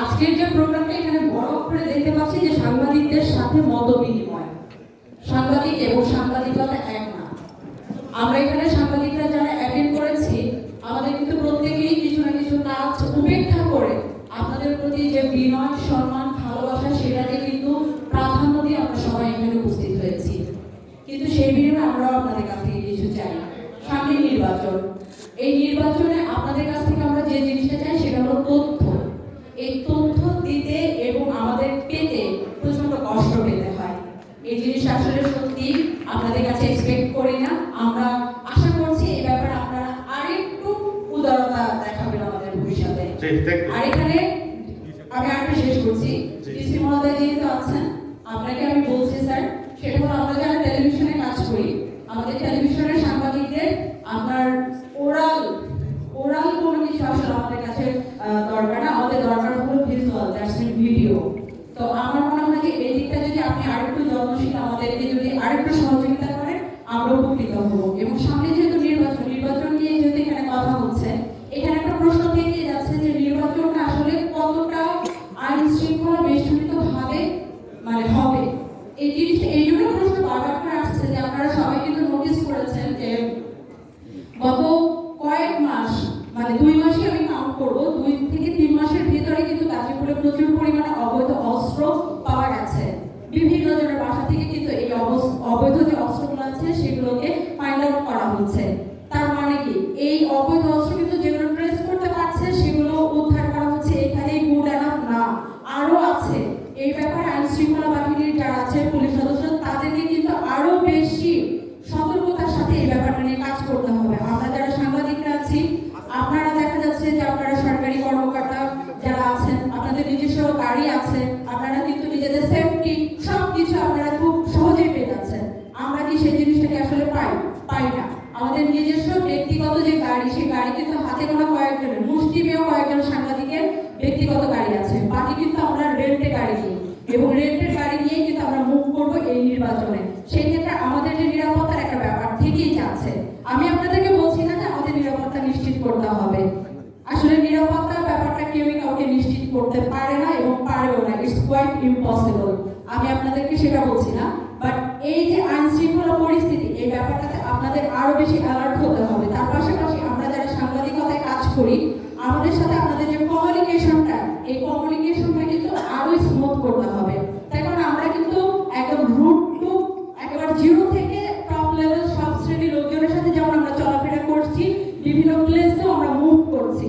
আজকের যে প্রোগ্রামটা এখানে বড় করে দেখতে পাচ্ছি যে সাংবাদিকদের সাথে মত বিনিময় সাংবাদিক এবং সাংবাদিকতা এক না। আমরা এখানে সাংবাদিকরা যারা অ্যাটেন্ড করেছি, আমাদের কিন্তু প্রত্যেকেই কিছু না কিছু কাজ, উপেক্ষা করে আপনাদের প্রতি যে বিনয়, সম্মান, ভালোবাসা, সেটাকে কিন্তু প্রাধান্য দিয়ে আমরা সবাই এখানে উপস্থিত হয়েছি। কিন্তু সেই বিনিময়ে আমরাও আপনাদের কাছ থেকে কিছু চাই সামনে নির্বাচন। এই নির্বাচনে আপনাদের কাছ এই জিনিস আসলে সত্যি আপনাদের কাছে এক্সপেক্ট করি না। আমরা আশা করছি এই ব্যাপারে আপনারা আরেকটু উদারতা দেখাবেন আমাদের ভবিষ্যতে। আর এখানে আমি আরেকটু শেষ করছি। ডিসি মহোদয় যেহেতু আছেন আপনাকে আমি বলছি স্যার সেটা হলো আমরা যারা টেলিভিশনে কাজ করি আমাদের টেলিভিশনের সাংবাদিকদের আপনার ওরাল ওরাল কোনো কিছু আসলে আমাদের কাছে আহ, দরকার না আমাদের দরকার হলো ভিজুয়াল দ্যাটস মিন ভিডিও তো আমার মনে হয় যে এই দিকটা যদি আপনি যত্নশীল আমাদেরকে যদি আরেকটু সহযোগিতা করেন আমরা উপকৃত হব। এবং সামনে যেহেতু নির্বাচন নির্বাচন নিয়ে যেহেতু এখানে কথা হচ্ছে, এখানে একটা প্রশ্ন থেকে যাচ্ছে যে নির্বাচনটা আসলে কতটা আইন শৃঙ্খলা বেষ্টনীত ভাবে মানে হবে? এই জিনিসটা, এই জন্য প্রশ্ন বারবার করে আসছে যে আপনারা সবাই কিন্তু নোটিস করেছেন যে গত কয়েক মাস মানে দুই মাসই আমি কাউন্ট করব, দুই থেকে তিন মাসের ভিতরে কিন্তু গাজীপুরে প্রচুর পরিমাণে অবৈধ অস্ত্র পাওয়া গেছে। বিভিন্ন জনের থেকে কিন্তু এই অবৈধ যে অস্ত্রগুলো আছে সেগুলোকে ফাইন্ড আউট করা হচ্ছে তার মানে কি এই অবৈধ অস্ত্র কিন্তু যেগুলো ট্রেস করতে পারছে সেগুলো উদ্ধার করা হচ্ছে এখানেই গুড এনাফ না আরও আছে এই ব্যাপারে আইন শৃঙ্খলা বাহিনীর যারা আছে পুলিশ সদস্য তাদেরকে কিন্তু আরও বেশি সতর্কতার সাথে এই ব্যাপারটা নিয়ে কাজ করতে হবে আমরা যারা সাংবাদিকরা আছি আপনারা দেখা যাচ্ছে যে আপনারা সরকারি কর্মকর্তা যারা আছেন আপনাদের নিজস্ব গাড়ি আছে আপনারা কিন্তু নিজেদের সেফটি সব কিছু আপনারা খুব সহজেই পেয়ে যাচ্ছেন আমরা কি সেই জিনিসটাকে আসলে পাই পাই না। আমাদের নিজস্ব ব্যক্তিগত যে গাড়ি, সেই গাড়ি কিন্তু হাতে গোনা কয়েকজনের, মুষ্টিমেয় কয়েকজন সাংবাদিকের ব্যক্তিগত গাড়ি আছে। বাকি কিন্তু আমরা রেন্টে গাড়ি নিই এবং রেন্টের গাড়ি নিয়ে কিন্তু আমরা মুভ করব এই নির্বাচনে। সেই ক্ষেত্রে আমাদের যে নিরাপত্তার একটা ব্যাপার থেকেই যাচ্ছে। আমি আপনাদেরকে বলছি না যে আমাদের নিরাপত্তা নিশ্চিত করতে হবে। আসলে নিরাপত্তার ব্যাপারটা কেউই কাউকে নিশ্চিত করতে পারে না এবং পারেও না। ইটস কোয়াইট ইম্পসিবল আমি আপনাদেরকে সেটা বলছি না। বেশি অ্যালার্ট হতে হবে। তার পাশাপাশি আমরা যারা সাংবাদিকতায় কাজ করি, আমাদের সাথে আমাদের যে কমিউনিকেশনটা এই কমিউনিকেশনটা কিন্তু আরও স্মুথ করতে হবে। তাই কারণ আমরা কিন্তু একদম রুট টু একেবারে জিরো থেকে টপ লেভেল সব শ্রেণির লোকজনের সাথে যেমন আমরা চলাফেরা করছি, বিভিন্ন প্লেসেও আমরা মুভ করছি।